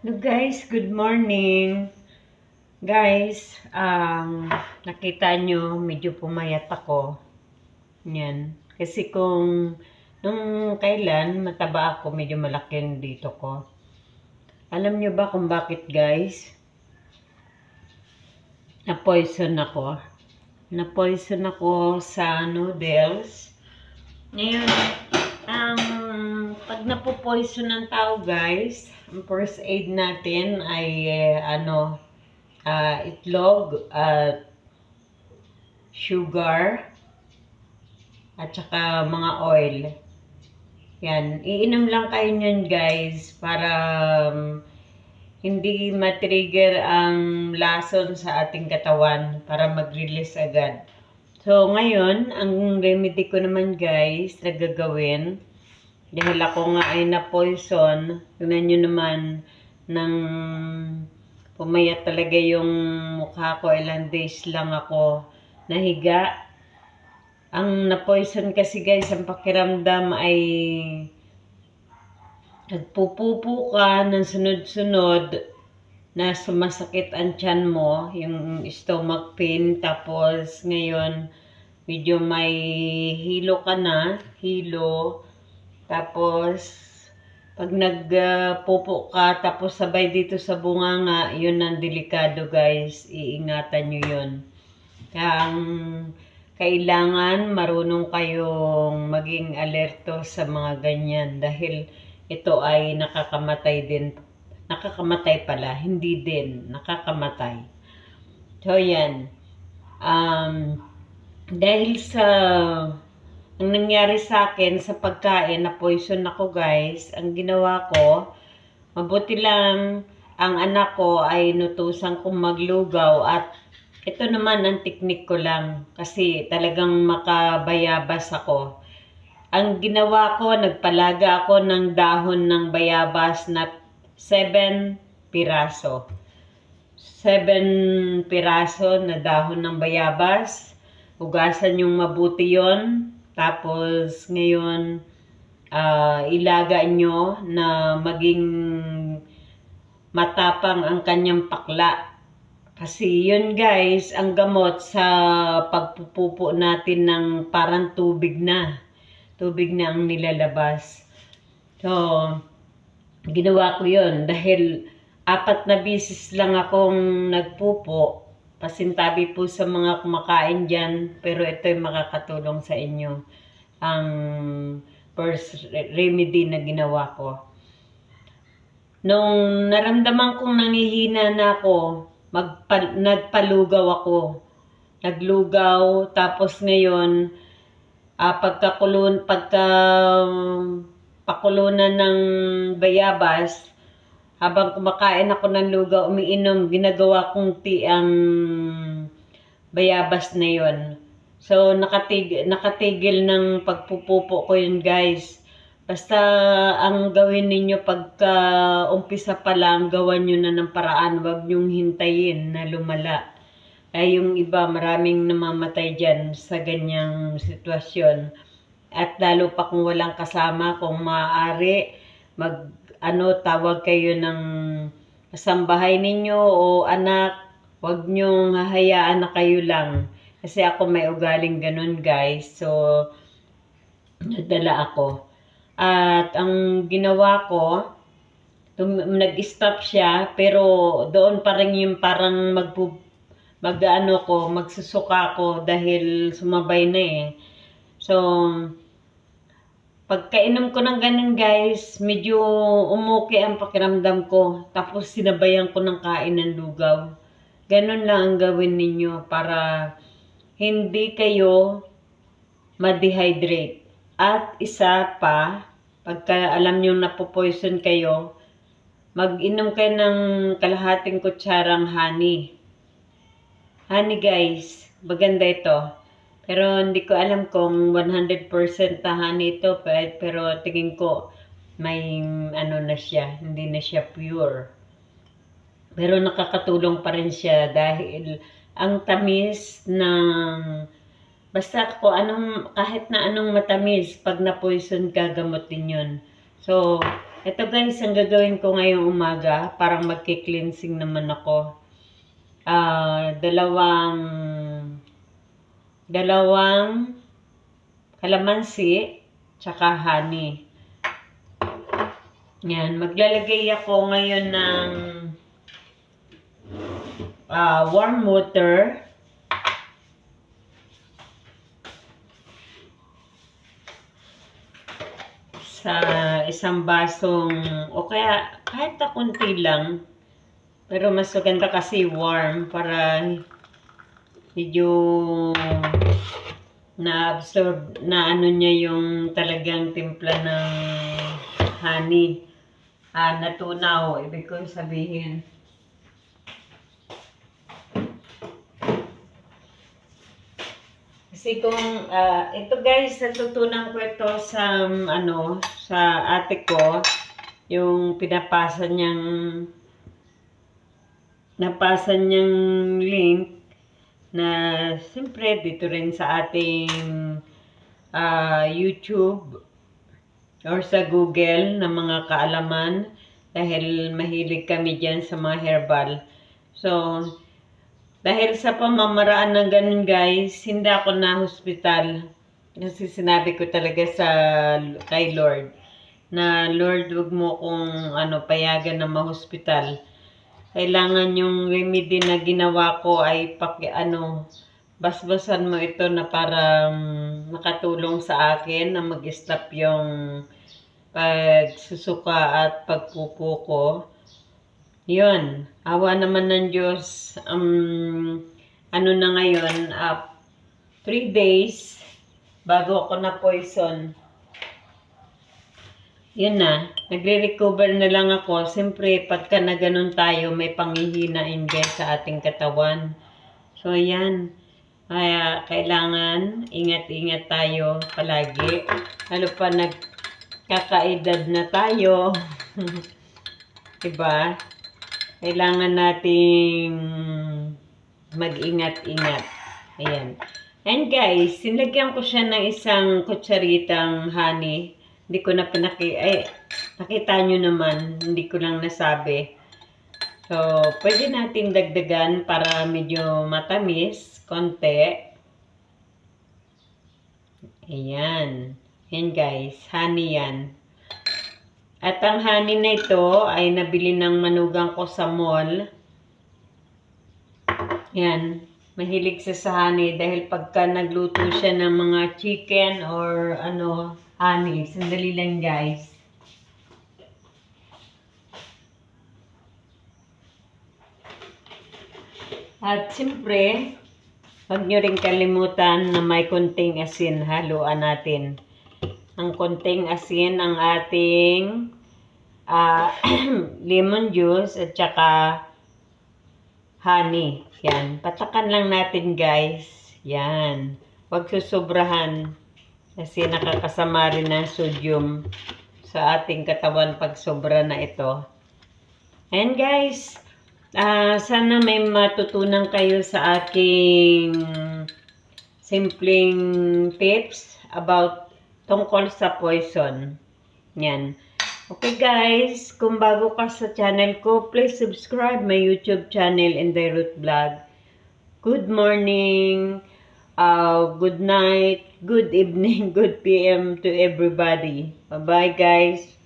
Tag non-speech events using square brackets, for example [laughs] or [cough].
Hello guys, good morning. Guys, um, nakita nyo, medyo pumayat ako. Yan. Kasi kung nung kailan mataba ako, medyo malaki dito ko. Alam nyo ba kung bakit guys? Na-poison ako. Na-poison ako sa noodles. Ngayon, ang pag napo-poison ng tao guys, ang first aid natin ay eh, ano, ah, itlog at sugar at saka mga oil. Yan, iinom lang kayo niyan guys para um, hindi matrigger ang lason sa ating katawan para mag-release agad. So, ngayon, ang remedy ko naman guys na gagawin, dahil ako nga ay na-poison, tingnan nyo naman, nang pumayat talaga yung mukha ko, ilang days lang ako nahiga. Ang na-poison kasi guys, ang pakiramdam ay nagpupupo ka ng sunod-sunod na sumasakit ang tiyan mo, yung stomach pain, tapos ngayon medyo may hilo ka na, hilo, tapos pag nagpupo ka, tapos sabay dito sa bunganga, yun ang delikado guys, iingatan nyo yun. Kaya ang kailangan marunong kayong maging alerto sa mga ganyan dahil ito ay nakakamatay din nakakamatay pala, hindi din, nakakamatay. So, yan. Um, dahil sa ang nangyari sa akin sa pagkain na poison ako guys, ang ginawa ko, mabuti lang ang anak ko ay nutusan kong maglugaw at ito naman ang teknik ko lang kasi talagang makabayabas ako. Ang ginawa ko, nagpalaga ako ng dahon ng bayabas na 7 piraso. 7 piraso na dahon ng bayabas. Ugasan yung mabuti yon Tapos ngayon, ah, ilaga nyo na maging matapang ang kanyang pakla. Kasi yun guys, ang gamot sa pagpupupo natin ng parang tubig na. Tubig na ang nilalabas. So, ginawa ko yun dahil apat na bisis lang akong nagpupo. Pasintabi po sa mga kumakain dyan, pero ito'y makakatulong sa inyo. Ang first remedy na ginawa ko. Nung naramdaman kong nangihina na ako, magpa, nagpalugaw ako. Naglugaw, tapos ngayon, ah, pagkakulon, pagka pakulunan ng bayabas, habang kumakain ako ng lugaw, umiinom, ginagawa kong tea ang bayabas na yon. So, nakatig nakatigil ng pagpupupo ko yun, guys. Basta ang gawin ninyo pagka umpisa pa lang, gawan nyo na ng paraan. Huwag nyong hintayin na lumala. Ay yung iba, maraming namamatay dyan sa ganyang sitwasyon. At lalo pa kung walang kasama, kung maaari, mag, ano, tawag kayo ng kasambahay ninyo o anak, huwag nyong hahayaan na kayo lang. Kasi ako may ugaling ganun, guys. So, nadala ako. At ang ginawa ko, nag-stop siya, pero doon pa rin yung parang magbu mag-ano ko, magsusuka ko dahil sumabay na eh. So, pagkainom ko ng ganun guys, medyo umuki ang pakiramdam ko. Tapos sinabayan ko ng kain ng lugaw. Ganun lang ang gawin ninyo para hindi kayo ma-dehydrate. At isa pa, pagka alam nyo na po-poison kayo, mag-inom kayo ng kalahating kutsarang honey. Honey guys, maganda ito. Pero hindi ko alam kung 100% na honey ito, pe- pero tingin ko may ano na siya, hindi na siya pure. Pero nakakatulong pa rin siya dahil ang tamis ng basta ko anong kahit na anong matamis pag na-poison ka gamot din 'yun. So Ito guys, ang gagawin ko ngayong umaga, parang magki-cleansing naman ako. Ah, dalawang dalawang kalamansi tsaka honey. Yan, maglalagay ako ngayon ng ah, warm water. sa isang basong o kaya kahit na kunti lang pero mas maganda kasi warm para medyo na-absorb na ano niya yung talagang timpla ng honey. Ah, natunaw ibig ko sabihin. Kasi kung, ah, ito guys, natutunan ko ito sa, um, ano, sa ate ko, yung pinapasa niyang, napasa niyang link, na, siyempre, dito rin sa ating ah, YouTube, or sa Google, na mga kaalaman, dahil mahilig kami dyan sa mga herbal. So, dahil sa pamamaraan ng ganun guys, hindi ako na hospital. Kasi sinabi ko talaga sa kay Lord na Lord, wag mo kong ano payagan na ma-hospital. Kailangan yung remedy na ginawa ko ay paki ano basbasan mo ito na para makatulong sa akin na mag-stop yung pagsusuka at pagpupo ko. Yun, awa naman ng Diyos, um, ano na ngayon, uh, three days bago ako na poison. Yun na, nagre-recover na lang ako. Siyempre, pagka na ganun tayo, may panghihinain din sa ating katawan. So, yan. Kaya, kailangan ingat-ingat tayo palagi. Lalo pa nagkakaedad na tayo. [laughs] diba? kailangan nating mag-ingat-ingat. Ayan. And guys, sinlagyan ko siya ng isang kutsaritang honey. Hindi ko na pinaki... Ay, nakita nyo naman. Hindi ko lang nasabi. So, pwede natin dagdagan para medyo matamis. Konti. Ayan. Ayan guys. Honey yan. At ang honey na ito ay nabili ng manugang ko sa mall. Yan. Mahilig siya sa honey dahil pagka nagluto siya ng mga chicken or ano, honey. Sandali lang guys. At siyempre, huwag nyo rin kalimutan na may konting asin. Haluan natin ang konting asin ng ating uh, [clears throat] lemon juice at saka honey. Yan. Patakan lang natin guys. Yan. Huwag susobrahan kasi nakakasama rin ng sodium sa ating katawan pag sobra na ito. And guys, uh, sana may matutunan kayo sa aking simpleng tips about tungkol sa poison. Yan. Okay guys, kung bago ka sa channel ko, please subscribe my YouTube channel in the Root Vlog. Good morning, uh, good night, good evening, [laughs] good PM to everybody. Bye-bye guys.